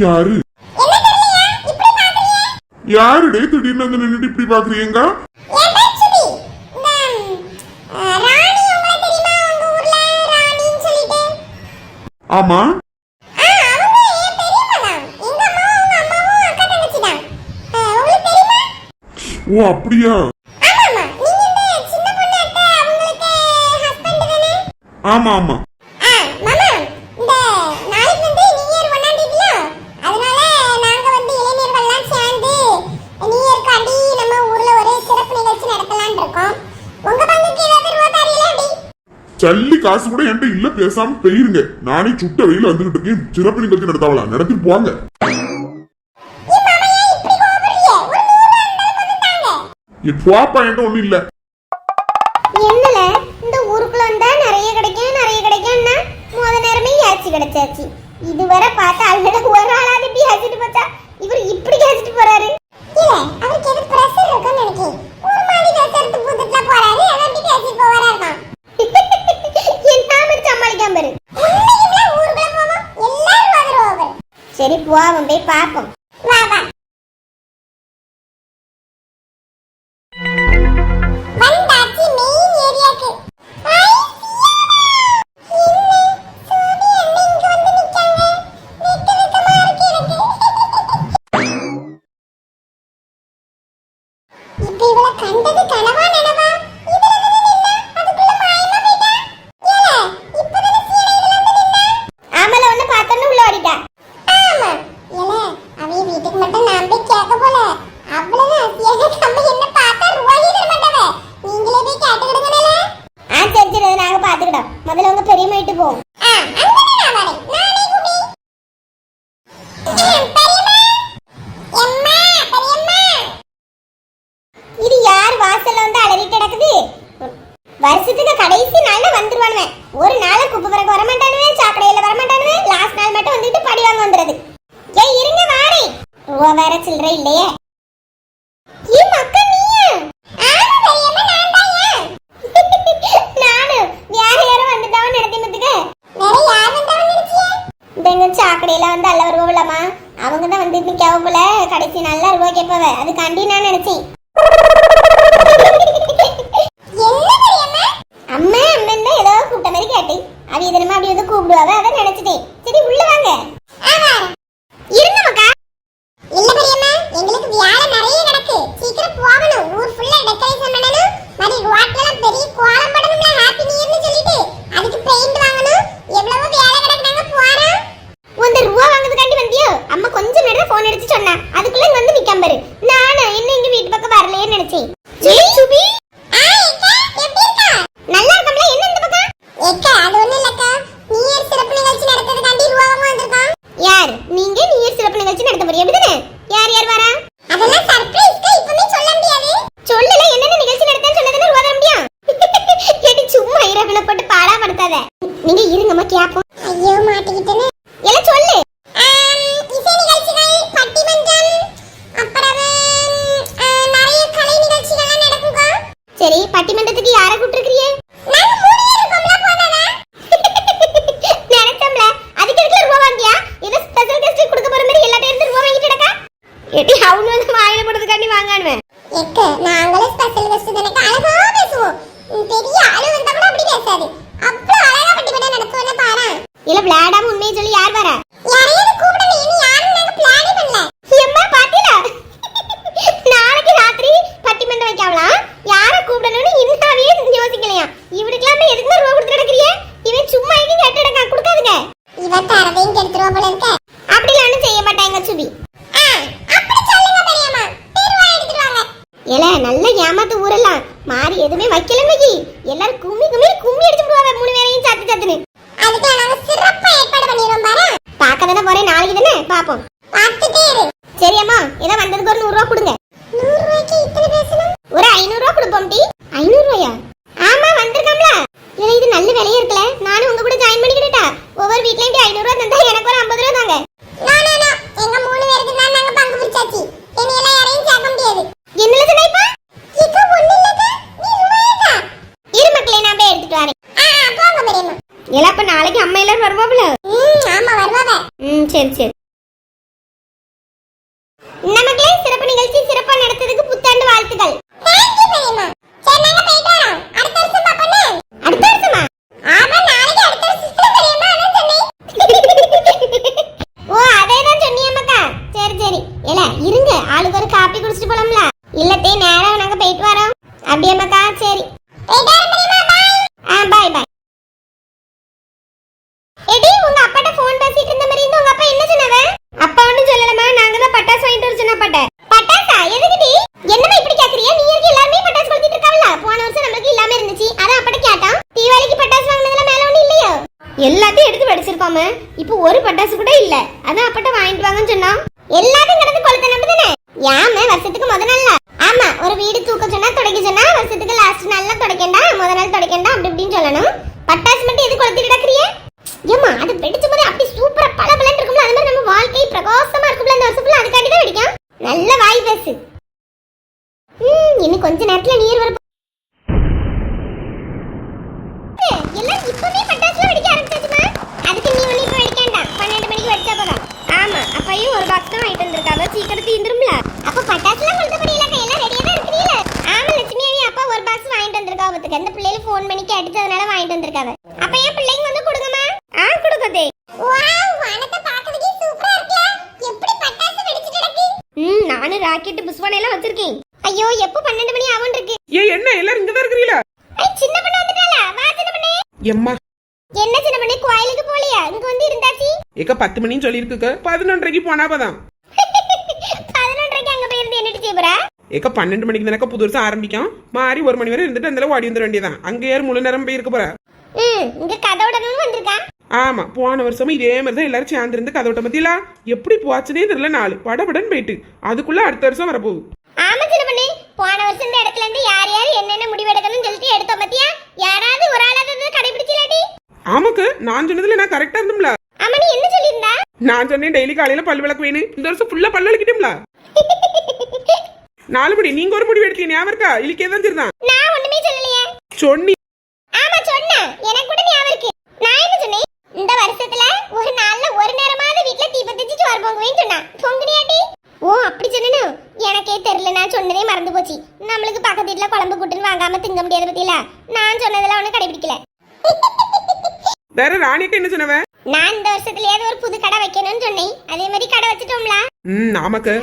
யாரு? யாருடே திடீர்னு வந்து நின்னுட்டு இப்படி பாக்குறீங்க ஆமா. ஓ அப்படியா? ஆமா ஆமா உங்க பங்குக்கு ஏதாவது ரூபா தரீங்களா எப்படி சல்லி காசு கூட என்கிட்ட இல்ல பேசாம போயிருங்க. நானே சுட்ட வெயில வந்துகிட்டு இருக்கேன். சிறப்பு நிகழ்ச்சி நடத்தாவலாம் நடத்திட்டு போங்க. போப்பா என்கிட்ட ஒண்ணும் இல்ல. என்னல? இந்த ஊருக்குள்ள வந்தா நிறைய கிடைக்கும் நிறைய கிடைக்கும்னா முத நேரமே ஏச்சி கிடைச்சாச்சு. இதுவரை பார்த்தா அவங்கள ஒரு ஆளாவது இப்படி ஏச்சிட்டு போச்சா? இவர் இப்படி ஏச்சிட்டு போறாரு? இல்ல அவருக்கு எது பிரஷர் இருக்குன்னு நினைக்கிறேன். ஒரு மாதிரி ட்ரெஸ் எடுத்து புதுத்துல போறாரு அதை எப்படி பேசிட்டு போவாரா இருக்கான். சரி போவோம் போய் பார்ப்போம். கடைசி நாள்ல வந்துருவானுவேன் ஒரு நாள் குப்பை பிறகு வரமாட்டானுவே சாக்கடையில வரமாட்டானுவே லாஸ்ட் நாள் மட்டும் வந்துட்டு படி வாங்க வந்துருது. ஏய் இருங்க வாரே ரூபா வேற சில்லறை இல்லையே. சாக்கடையில வந்து அல்ல வருவோம்லம்மா அவங்க தான் வந்து நிற்காவ போல. கடைசி நல்லா ரூபா கேட்பாவ அதுக்காண்டி நான் நினைச்சேன் அம்மா அம்மன் தான் ஏதோ கூப்பிட்ட மாதிரி கேட்டேன் அவ இதனமா அப்படி வந்து கூப்பிடுவாவ அதான் நினைச்சிட்டேன் சரி உள்ள வாங்க இருங்க மக்கா இல்ல பெரியம்மா எங்களுக்கு வியாழ நிறைய கிடக்கு சீக்கிரம் போகணும் ஊர் ஃபுல்லா டெக்கரேஷன் பண்ணணும் மாதிரி ரோட்லாம் பெரிய கோலம் போடணும்ல ஹாப்பி நியூ இயர்னு சொல்லிட்டு அதுக்கு பெயிண்ட் வாங்கணும் எவ்வளவு வேலை கிடக்கு நாங்க போறோம் உந்த ரூபா வாங்குறதுக்காண்டி வந்தியோ அம்மா கொஞ்ச நேரம் போன் அடிச்சு சொன்னா அதுக்குள்ள இங்க வந்து நிக்காம பாரு நானு இன்னும் எங்க வீட்டு பக்கம் வரலையே நினைச்சேன் ஜெய் சுபி நல்லா இருக்கம்ல என்ன இந்த பக்கம் ஏக்கா அது ஒண்ணு இல்லக்கா நியூ இயர் சிறப்பு நிகழ்ச்சி நடத்துறதுக்காண்டி ரூபாவும் வந்திருக்கான் யார் நீங்க நியூ இயர் சிறப்பு நிகழ்ச்சி நடத்த போறீங்க அப்படிதானே யார் யார் வரா அதெல்லாம் சர்ப்ரைஸ்க்கா இப்பவே சொல்ல முடியாது சொல்லல என்னென்ன நிகழ்ச்சி நடத்தன்னு சொன்னதுன்னு ரூபா தர முடியும் கேட்டி சும்மா இரவுல போட்டு பாடா படுத்தாத நீங்க இருங்கம்மா கேப்போம். ஐயோ மாட்டிக்கிட்டேனே. எல்லாம் சொல்லு. இசை நிகழ்ச்சிகள் பட்டிமன்றம் அப்புறம் நிறைய கலை நிகழ்ச்சிகள்லாம் நடக்குங்க. சரி பட்டிமன்றத்துக்கு யாரை கிடக்கா எட்டி அவனு வந்து வாயில போடுறதுக்காண்டி வாங்கானுவேன் எக்க நாங்களே ஸ்பெஷல் கெஸ்ட் தானே அழகா பேசுவோம். உம், பெரிய ஆளு வந்தா கூட அப்படி பேசாது அவ்வளவு அழகா பட்டிமன்றம் நடத்துவோம்ல பாரு இல்ல விளையாடாம உண்மையை சொல்லி யார் வர யாரையாவது கூப்பிடல இனி யாரும் நாங்க பிளானே பண்ணல எம்மா பாத்தீங்களா நாளைக்கு ராத்திரி பட்டிமன்றம் வைக்காவலாம் யார கூப்பிடணும்னு இன்னாவே யோசிக்கலையா இவனுக்குலாம் எதுக்கு ரூபா கொடுத்து நடக்கிறிய இவன் சும்மா எங்க கேட்டு எடுக்க கொடுக்காதுங்க இவன் தரதையும் கெடுத்துருவா போல இருக்க அப்படிலாம் ஒண்ணும் செய்ய மாட்டாங்க சுபி அப்படி சொல்லுங்க பெரியம்மா திருவா எடுத்துட்டு வாங்க ஏல நல்ல ஏமாத்து ஊரெல்லாம் மாறி எதுவுமே வைக்கலன்னு வைக்கி எல்லாரும் கும்மி கும்மி கும்மி அடிச்சு விடுவாங்க மூணு பேரையும் சத்து சத்துன்னு அதுக்கு நாங்க சிறப்பா ஏற்பாடு பண்ணிரோம் பாரு பார்க்க தானே போறேன் நாளைக்கு தானே பாப்போம் பார்த்துட்டே இரு சரி அம்மா ஏதோ வந்ததுக்கு ஒரு நூறு ரூபா கொடுங்க நூறு ரூபாய்க்கு இத்தனை பேசணும் ஒரு ஐநூறு ரூபா கொடுப்போம் டி ஐநூறு ரூபாயா ஆமா வந்திருக்காம்ல இல்ல இது நல்ல விலையா இருக்குல்ல நானும் உங்க கூட ஜாயின் பண்ணிக்கிட்டா ஒவ்வொரு வீட்லயும் டி ஐநூறு ரூபா தந்தா எனக்கு ஒரு ஐம்பது ரூபா தாங்க? எங்க மூணு பேருக்கு தான் நாங்க பங்கு பிரிச்சாச்சு இனி எல்லாம் யாரையும் சேர்க்க முடியாது. என்னல சொன்ன இப்ப? இக்க ஒண்ணு இல்லக்கா. நீ சும்மா இரு மக்களே நான் போய் எடுத்துட்டு வரேன். போங்க பெரியம்மா இல்ல அப்ப நாளைக்கு அம்மா எல்லாரும் வருவாப்ல ம் ஆமா வருவாங்க ம் சரி சரி. அப்படியாமாக்கா சரி. ஆ பாய் பாய் எடி உங்க அப்பாட்ட ஃபோன் பேசிட்டு இருந்த மாதிரி உங்க அப்பா என்ன சொன்னாவ அப்பா ஒண்ணும் சொல்லலமா நாங்க தான் பட்டாசு வாங்கிட்டு வர சொன்ன அப்பாட்ட. பட்டாசா? எதுக்குடி? என்னமா இப்படி கேக்குறியா நீ இருக்கு எல்லாருமே பட்டாசு கொளுத்திட்டு இருக்காங்களா போன வருஷம் நமக்கு இல்லாம இருந்துச்சு. அதான் அப்பாட்ட கேட்டான். தீபாவளிக்கு பட்டாசு வாங்கினதுல மேல ஒண்ணும் இல்லையோ? எல்லாத்தையும் எடுத்து வெடிச்சிருப்பாம இப்போ ஒரு பட்டாசு கூட இல்ல. அதான் அப்பட்ட வாங்கிட்டு வாங்கன்னு சொன்னான். எல்லாத்தையும் கிடந்து கொளுத்த நம்ம தானே யாம வருஷத்துக்கு முத நாள்ல? ஆமா ஒரு வீடு தூக்க சொன்னா துடைக்க சொன்னா வருஷத்துக்கு லாஸ்ட் நாள்ல துடைக்கண்டா முத நாள் துடைக்கண்டா அப்படி இப்படின்னு சொல்லணும். பட்டாசு மட்டும் எது கொளுத்திட்டு கிடக்குறிய? ஏமா அது வெடிச்ச போது அப்படி சூப்பரா பல பலன் இருக்கும்ல அது மாதிரி நம்ம வாழ்க்கை பிரகாசமா இருக்கும்ல அந்த வருஷம் ஃபுல்லா அதுக்காண்டி தான் வெடிக்கும். நல்ல வாய் பேசு. ம், இன்னும் கொஞ்ச நேரத்துல நீர் வர எல்லாம் இப்பவே பட்டாசுலாம் வெடிக்க ஆரம்பிச்சாச்சுமா? அதுக்கு நீ ஒண்ணு இப்ப வெடிக்க பன்னெண்டு மணிக்கு வெடிச்சா போதும். ஆமா அப்பையும் ஒரு பாக்ஸ் தான் வாங்கிட்டு வந்திருக்காவ சீக்கிரம் தீந்துரும்ல அப்ப பட்டாசுலாம் கொளுத்த முடியல எல்லாம் ரெடியா தான் இருக்கிறீல ஆமா லட்சுமி அவி அப்பா ஒரு பாக்ஸ் பத்துக்கு அந்த பிள்ளைல ஃபோன் பண்ணி கேட்டதுனால வாங்கிட்டு வந்திருக்காவ. அப்ப ஏன் பிள்ளைங்க வந்து கொடுங்கம்மா ஆ கொடுக்கதே வாவ் வானத்தை பார்க்கிறதுக்கே சூப்பரா இருக்குல எப்படி பட்டாசு வெடிச்சிட்டு கிடக்கு? ம் நானும் ராக்கெட் புஷ்வானை எல்லாம் வச்சிருக்கேன். ஐயோ எப்போ பன்னெண்டு மணி ஆகும் இருக்கு ஏ என்ன எல்லாரும் இங்க தான் இருக்கிறீங்களா? ஐ சின்ன பொண்ணு வந்துட்டாளா? வா சின்ன பொண்ணு. எம்மா. என்ன சின்ன பொண்ணு? கோயிலுக்கு போலியா இங்க வந்து இருந்தாச்சி. ஏக்க பத்து மணின்னு சொல்லியிருக்குக்க. பதினொன்றரைக்கு போனா பதான் பதினொன்றரைக்கு அங்க போயிருந்து என்னட்டு செய்யறா ஏக்க பன்னெண்டு மணிக்கு தானக்க புது வருஷம் ஆரம்பிக்கும்? மாறி ஒரு மணி வரை இருந்துட்டு அந்த ஓடி வந்துட வேண்டியதான் அங்க யார் முழு நேரம் போயிருக்க போறா. ம் இங்க கதவுடனும் வந்திருக்கா? ஆமா போன வருஷமும் இதே மாதிரி தான் எல்லாரும் சேர்ந்து இருந்து கதோட்ட பத்திலா எப்படி போச்சுனே தெரியல நாலு படபடன்னு போயிட்டு. அதுக்குள்ள அடுத்த வருஷம் வரப்போகுது. ஆமா பொண்ணு. போன வருஷம் இந்த இடத்துல இருந்து யார் யார் என்னென்ன முடிவு எடுக்கணும்னு சொல்லிட்டு எடுத்தோம் பாத்தியா? யாராவது ஒரு ஆளாவது கடைபிடிச்சிலாடி ஆமாக்கு நான் சொன்னதுல நான் கரெக்டா இருந்தோம்ல. ஆமா நீ என்ன சொல்லியிருந்தா? நான் சொன்னேன் டெய்லி காலையில பல் விளக்கு வேணும் இந்த வருஷம் ஃபுல்லா பல் விளக்கிட்டோம்ல. நாலு நீங்க ஒரு முடிவு எடுத்தீங்க ஞாபகம் இருக்கா? இலிக்கே தான் சரிதான் நான் ஒண்ணுமே சொல்லலையே. சொன்னி. ஆமா சொன்னேன். எனக்கு கூட ஞாபகம் இருக்கு. நான் என்ன சொன்னேன்? இந்த வருஷத்துல ஒரு நாள்ல ஒரு நேரமாவது வீட்ல தீபத்திச்சு சோறு பொங்குவேன்னு சொன்னா பொங்குனியாட்டி. ஓ அப்படி சொன்னனு? எனக்கே தெரியல. நான் சொன்னதே மறந்து போச்சு. நம்மளுக்கு பக்கத்து வீட்ல குழம்பு கூட்டுன்னு வாங்காம திங்க முடியாத பத்தியில? நான் சொன்னதெல்லாம் ஒண்ணு கடைபிடிக்கல. வேற ராணியக்க என்ன சொன்னவ? நான் இந்த வருஷத்துலயாவது ஒரு புது கடை வைக்கணும்னு சொன்னேன். அதே மாதிரி கடை வச்சுட்டோம்ல? ம் ஆமாக்கு.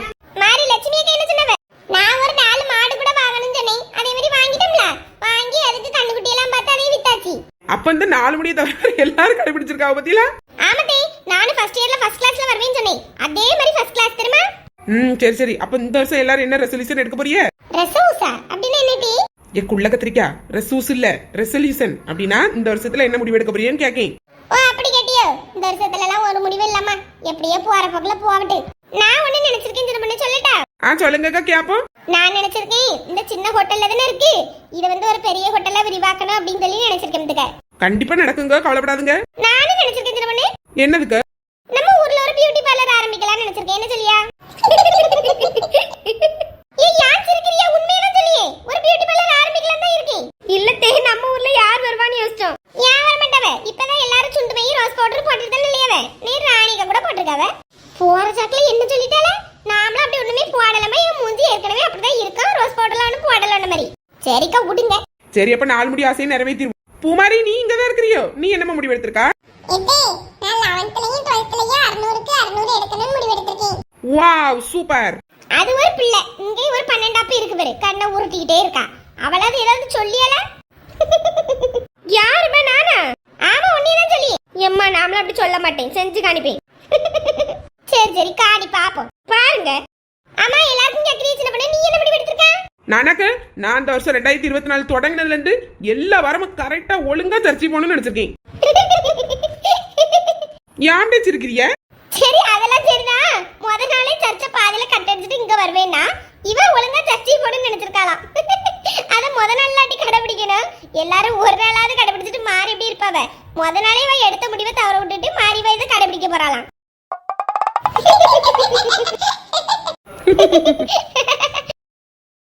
மாரி லட்சுமி அக்கா என்ன சொன்னவ நான் ஒரு நாலு மாடு கூட வாங்கணும்னு சொன்னேன் அதே மாதிரி வாங்கிட்டோம்ல வாங்கி அதுக்கு கண்ணுக்குட்டி எல்லாம் பார்த்து அதையும் வித்தாச்சு. அப்ப இந்த நாலு மணியை தவிர எல்லாரும் கடைபிடிச்சிருக்காவ பத்தியா ஆமாட்டே நானும் ஃபர்ஸ்ட் இயர்ல ஃபர்ஸ்ட் கிளாஸ்ல வருவேன்னு சொன்னேன். அதே மாதிரி ஃபர்ஸ்ட் கிளாஸ் தெரியுமா? ம் சரி சரி. அப்ப இந்த வருஷம் எல்லாரும் என்ன ரெசல்யூஷன் எடுக்க போறிய ரசூசா அப்படின்னா என்னடி ஏ குள்ள கத்திரிக்கா. ரெசூஸ் இல்ல. ரெசல்யூஷன் அப்படின்னா இந்த வருஷத்துல என்ன முடிவு எடுக்க போறியன்னு கேக்கேன். ஓ அப்படி கேட்டியோ? இந்த வருஷத்துல எல்லாம் ஒரு முடிவு இல்லாம எப்படியோ போற போக்குல போகட்டு நான் ஒண்ணு நினைச்சிருக்கேன் திரும்ப சொல்லட்டா? ஆ சொல்லுங்கக்கா கேப்போம். நான் நினைச்சிருக்கேன் இந்த சின்ன ஹோட்டல்ல தானே இருக்கு? இது வந்து ஒரு பெரிய ஹோட்டலா விரிவாக்கணும் அப்படின்னு சொல்லி நினைச்சிருக்கேன். கண்டிப்பா நடக்குங்க கவலைப்படாதுங்க. நானும் நினைச்சிருக்கேன் திரும்ப பண்ணி என்னதுக்கு? நம்ம ஊர்ல ஒரு பியூட்டி பார்லர் ஆரம்பிக்கலாம்னு நினைச்சிருக்கேன். என்ன சொல்லியா ஏய் யார் சிரிக்கிறியா உண்மையில சொல்லியே ஒரு பியூட்டி பார்லர் ஆரம்பிக்கலாம் தான் இருக்கேன் இல்ல தே நம்ம ஊர்ல யார் வருவான்னு யோசிச்சோம் யார் வர மாட்டாவ இப்பதான் எல்லாரும் சுண்டு போய் ரோஸ் பவுடர் போட்டுட்டு தானே இல்லையவ நீ ராணிக கூட போட்டிருக்காவ போற சாக்குல என்ன சொல்லிட்டால நாமளும் அப்படி ஒண்ணுமே போடலாமா என் மூஞ்சி ஏற்கனவே அப்படிதான் இருக்கா ரோஸ் பவுடர்ல ஒண்ணு போடல மாதிரி சரிக்கா விடுங்க சரி அப்ப நாலு முடி ஆசையை நிறைவேற்றிடுவோம். பூமாரி நீ இங்க தான் இருக்கிறியோ? நீ என்னமா முடிவு எடுத்திருக்கா எதே நான் 11லயும் 12லயும் 600க்கு 600 எடுக்கணும்னு முடிவு எடுத்திருக்கேன் வாவ் சூப்பர். அது ஒரு பிள்ளை. இங்கே ஒரு பன்னெண்டாப்பு இருக்கு பாரு. கண்ணை உருட்டிக்கிட்டே இருக்கா. அவளாவது ஏதாவது சொல்லியல யாருமே நானா? ஆமா உன்னையதான் சொல்லி. எம்மா நாமளும் அப்படி சொல்ல மாட்டேன். செஞ்சு காணிப்பேன். சரி சரி காணி பாப்போம் பாருங்க ஆமா எல்லாருக்கும் கேக்குறீங்க சின்ன பண்ண நீ என்ன முடிவு எடுத்திருக்க நனக்கு நான் இந்த வருஷம் ரெண்டாயிரத்தி இருபத்தி நாலு தொடங்கினதுல இருந்து எல்லா வாரமும் கரெக்டா ஒழுங்கா சர்ச்சை போகணும்னு நினைச்சிருக்கேன். ஏன் வச்சிருக்கிறிய சரி அதெல்லாம் சரிதான். முத நாளே சர்ச்சை பாதியில கட் அடிச்சுட்டு இங்க வருவேன்னா இவன் ஒழுங்கா சர்ச்சை போடுன்னு நினைச்சிருக்காளாம். அத முத நாள் நாளாட்டி கடைபிடிக்கணும். எல்லாரும் ஒரு நாளாவது கடைபிடிச்சிட்டு மாறி இப்படி இருப்பாவ? முத நாளே இவன் எடுத்த முடிவை தவற விட்டுட்டு மாறி போய் இதை கடைபிடிக்க போறாளாம்.